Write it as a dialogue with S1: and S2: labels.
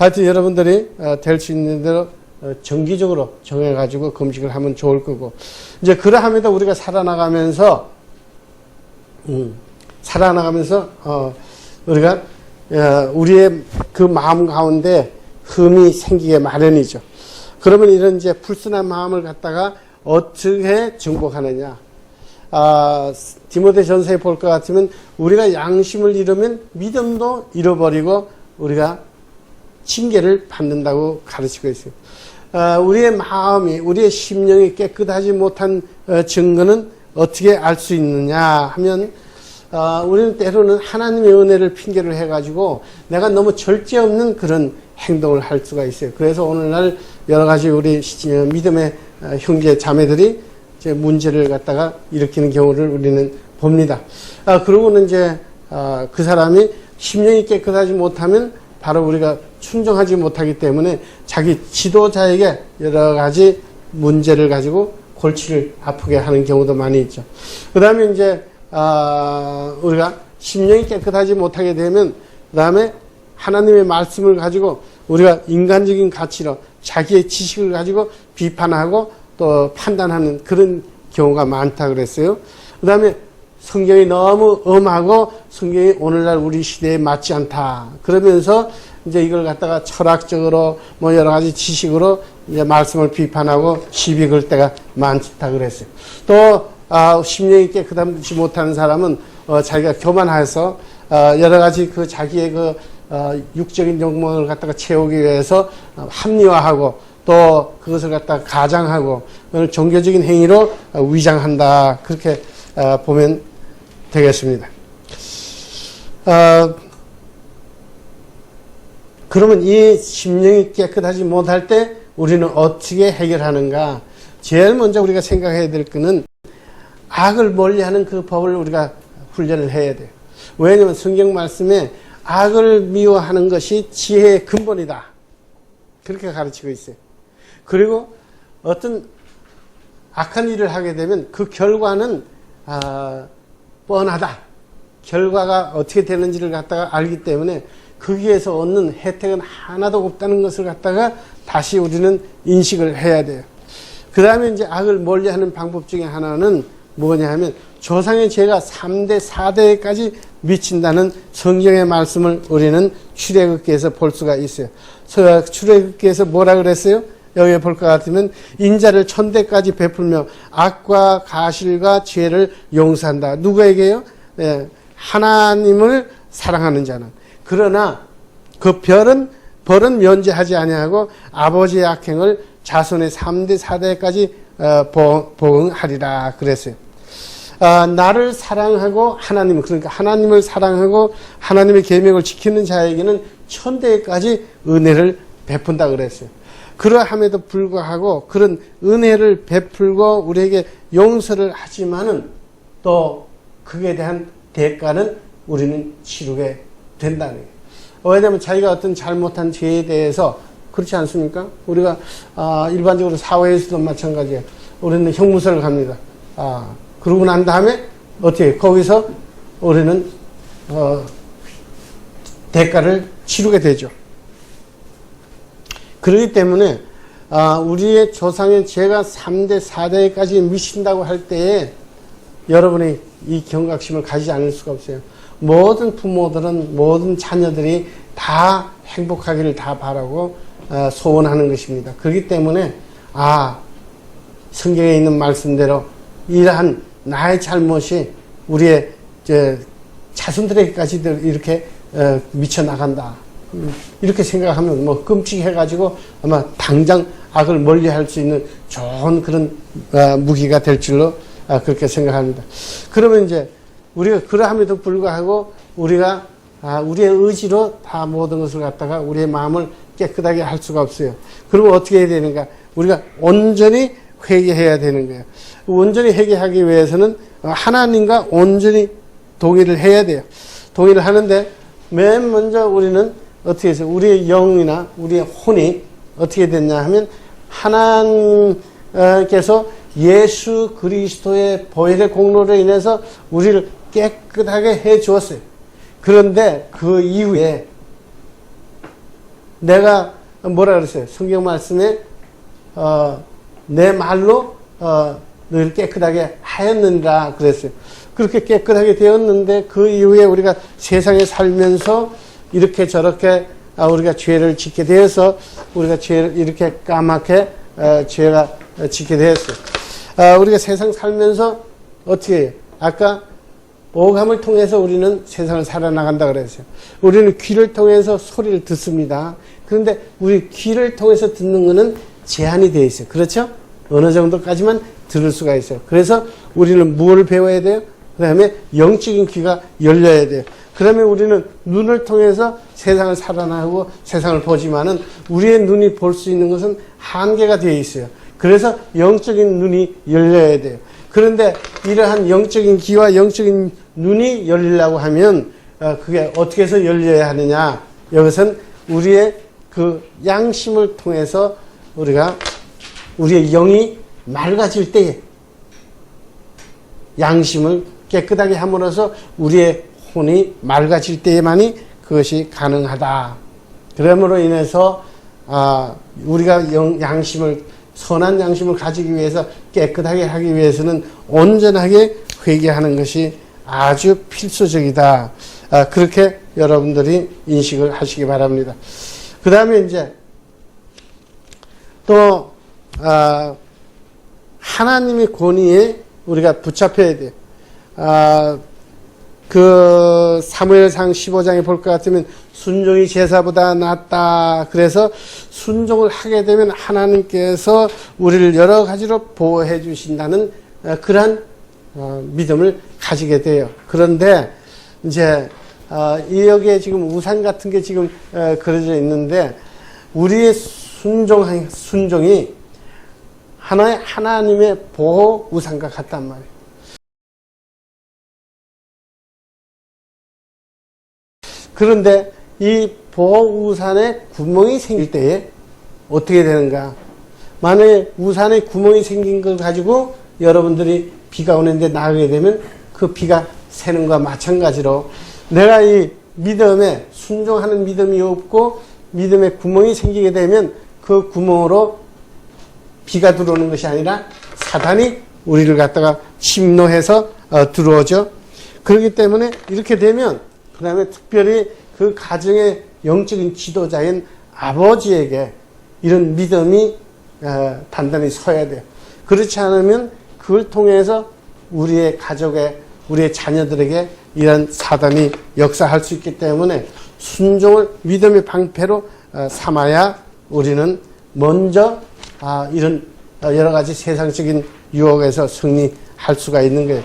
S1: 하여튼 여러분들이 될 수 있는 대로 어, 정기적으로 정해가지고 금식을 하면 좋을 거고 이제 그러함에도 우리가 살아나가면서 음, 살아나가면서 어, 우리가 어, 우리의 그 마음 가운데 흠이 생기게 마련이죠. 그러면 이런 이제 불순한 마음을 갖다가 어떻게 정복하느냐? 아, 디모데 전서에 볼 것 같으면 우리가 양심을 잃으면 믿음도 잃어버리고 우리가 징계를 받는다고 가르치고 있어요. 아, 우리의 마음이, 우리의 심령이 깨끗하지 못한 어, 증거는 어떻게 알 수 있느냐 하면 아, 우리는 때로는 하나님의 은혜를 핑계를 해가지고 내가 너무 절제 없는 그런 행동을 할 수가 있어요. 그래서 오늘날 여러 가지 우리 시- 어, 믿음의 어, 형제 자매들이 이제 문제를 갖다가 일으키는 경우를 우리는 봅니다. 아, 그러고는 이제 아, 그 사람이 심령이 깨끗하지 못하면 바로 우리가 순종하지 못하기 때문에 자기 지도자에게 여러 가지 문제를 가지고 골치를 아프게 하는 경우도 많이 있죠. 그 다음에 이제, 아, 우리가 심령이 깨끗하지 못하게 되면, 그 다음에 하나님의 말씀을 가지고 우리가 인간적인 가치로 자기의 지식을 가지고 비판하고 또 판단하는 그런 경우가 많다 그랬어요. 그 다음에 성경이 너무 엄하고 성경이 오늘날 우리 시대에 맞지 않다. 그러면서 이제 이걸 갖다가 철학적으로 뭐 여러 가지 지식으로 이제 말씀을 비판하고 시비 걸 때가 많다 그랬어요. 또, 아, 심령이 깨끗하지 못하는 사람은 어, 자기가 교만해서 어, 여러 가지 그 자기의 그 어, 육적인 욕망을 갖다가 채우기 위해서 어, 합리화하고 또 그것을 갖다가 가장하고 종교적인 행위로 어, 위장한다. 그렇게 어, 보면 되겠습니다. 어, 그러면 이 심령이 깨끗하지 못할 때 우리는 어떻게 해결하는가? 제일 먼저 우리가 생각해야 될 거는 악을 멀리하는 그 법을 우리가 훈련을 해야 돼요. 왜냐하면 성경 말씀에 악을 미워하는 것이 지혜의 근본이다. 그렇게 가르치고 있어요. 그리고 어떤 악한 일을 하게 되면 그 결과는 아, 뻔하다. 결과가 어떻게 되는지를 갖다가 알기 때문에 거기에서 얻는 혜택은 하나도 없다는 것을 갖다가 다시 우리는 인식을 해야 돼요. 그 다음에 이제 악을 멀리 하는 방법 중에 하나는 뭐냐 하면 조상의 죄가 3대, 4대까지 미친다는 성경의 말씀을 우리는 출애굽기에서 볼 수가 있어요. 서- 출애굽기에서 뭐라 그랬어요? 여기에 볼 것 같으면 인자를 천대까지 베풀며 악과 가실과 죄를 용서한다. 누구에게요? 예, 하나님을 사랑하는 자는. 그러나 그 별은 벌은 면제하지 아니하고 아버지의 악행을 자손의 3대 4대까지 어, 보- 보응하리라 그랬어요. 아, 나를 사랑하고 하나님 그러니까 하나님을 사랑하고 하나님의 계명을 지키는 자에게는 천대까지 은혜를 베푼다 그랬어요. 그러함에도 불구하고 그런 은혜를 베풀고 우리에게 용서를 하지만은 또 그에 대한 대가는 우리는 치르게 된다는 거예요. 왜냐하면 자기가 어떤 잘못한 죄에 대해서 그렇지 않습니까? 우리가 아, 일반적으로 사회에서도 마찬가지예요. 우리는 형무소를 갑니다. 아, 그러고 난 다음에 어떻게 거기서 우리는 어, 대가를 치르게 되죠. 그렇기 때문에 아, 우리의 조상의 죄가 3대 4대까지 미친다고 할 때에 여러분이 이 경각심을 가지지 않을 수가 없어요. 모든 부모들은 모든 자녀들이 다 행복하기를 다 바라고 어, 소원하는 것입니다. 그렇기 때문에 아 성경에 있는 말씀대로 이러한 나의 잘못이 우리의 저 자손들에게까지 이렇게 어, 미쳐 나간다. 음, 이렇게 생각하면 뭐 끔찍해가지고 아마 당장 악을 멀리 할 수 있는 좋은 그런 어, 무기가 될 줄로 아, 그렇게 생각합니다. 그러면 이제 우리가 그러함에도 불구하고 우리가 아, 우리의 의지로 다 모든 것을 갖다가 우리의 마음을 깨끗하게 할 수가 없어요. 그리고 어떻게 해야 되는가? 우리가 온전히 회개해야 되는 거예요. 온전히 회개하기 위해서는 하나님과 온전히 동의를 해야 돼요. 동의를 하는데 맨 먼저 우리는 어떻게 해서 우리의 영이나 우리의 혼이 어떻게 됐냐 하면 하나님께서 예수 그리스도의 보혈의 공로로 인해서 우리를 깨끗하게 해 주었어요. 그런데 그 이후에 내가 뭐라 그랬어요? 성경 말씀에 어, 내 말로 어, 너희를 깨끗하게 하였느니라 그랬어요. 그렇게 깨끗하게 되었는데 그 이후에 우리가 세상에 살면서 이렇게 저렇게 아, 우리가 죄를 짓게 되어서 우리가 죄를 이렇게 까맣게 어, 죄가 어, 짓게 되었어요. 아, 우리가 세상 살면서 어떻게? 아까 오감을 통해서 우리는 세상을 살아나간다 그랬어요. 우리는 귀를 통해서 소리를 듣습니다. 그런데 우리 귀를 통해서 듣는 것은 제한이 되어 있어요. 그렇죠? 어느 정도까지만 들을 수가 있어요. 그래서 우리는 무엇을 배워야 돼요? 그 다음에 영적인 귀가 열려야 돼요. 그러면 우리는 눈을 통해서 세상을 살아나고 세상을 보지만은 우리의 눈이 볼 수 있는 것은 한계가 되어 있어요. 그래서 영적인 눈이 열려야 돼요. 그런데 이러한 영적인 귀와 영적인 눈이 열리려고 하면 어, 그게 어떻게 해서 열려야 하느냐? 이것은 우리의 그 양심을 통해서 우리가 우리의 영이 맑아질 때에 양심을 깨끗하게 함으로써 우리의 혼이 맑아질 때에만이 그것이 가능하다. 그러므로 인해서 아, 우리가 영, 양심을 선한 양심을 가지기 위해서 깨끗하게 하기 위해서는 온전하게 회개하는 것이 아주 필수적이다. 아, 그렇게 여러분들이 인식을 하시기 바랍니다. 그 다음에 이제 또 아, 하나님의 권위에 우리가 붙잡혀야 돼요. 아, 그 사무엘상 15장에 볼 것 같으면 순종이 제사보다 낫다. 그래서 순종을 하게 되면 하나님께서 우리를 여러 가지로 보호해 주신다는 어, 그러한 어, 믿음을 가지게 돼요. 그런데 이제 어, 이 여기에 지금 우산 같은 게 지금 어, 그려져 있는데 우리의 순종 순종이 하나의 하나님의 보호 우산과 같단 말이에요. 그런데 이 보호 우산에 구멍이 생길 때에 어떻게 되는가? 만약에 우산에 구멍이 생긴 걸 가지고 여러분들이 비가 오는데 나가게 되면 그 비가 새는 것과 마찬가지로 내가 이 믿음에 순종하는 믿음이 없고 믿음에 구멍이 생기게 되면 그 구멍으로 비가 들어오는 것이 아니라 사단이 우리를 갖다가 침노해서 어, 들어오죠. 그렇기 때문에 이렇게 되면 그 다음에 특별히 그 가정의 영적인 지도자인 아버지에게 이런 믿음이 어, 단단히 서야 돼요. 그렇지 않으면 그걸 통해서 우리의 가족에 우리의 자녀들에게 이런 사단이 역사할 수 있기 때문에 순종을 믿음의 방패로 어, 삼아야 우리는 먼저 아, 이런 여러 가지 세상적인 유혹에서 승리할 수가 있는 거예요.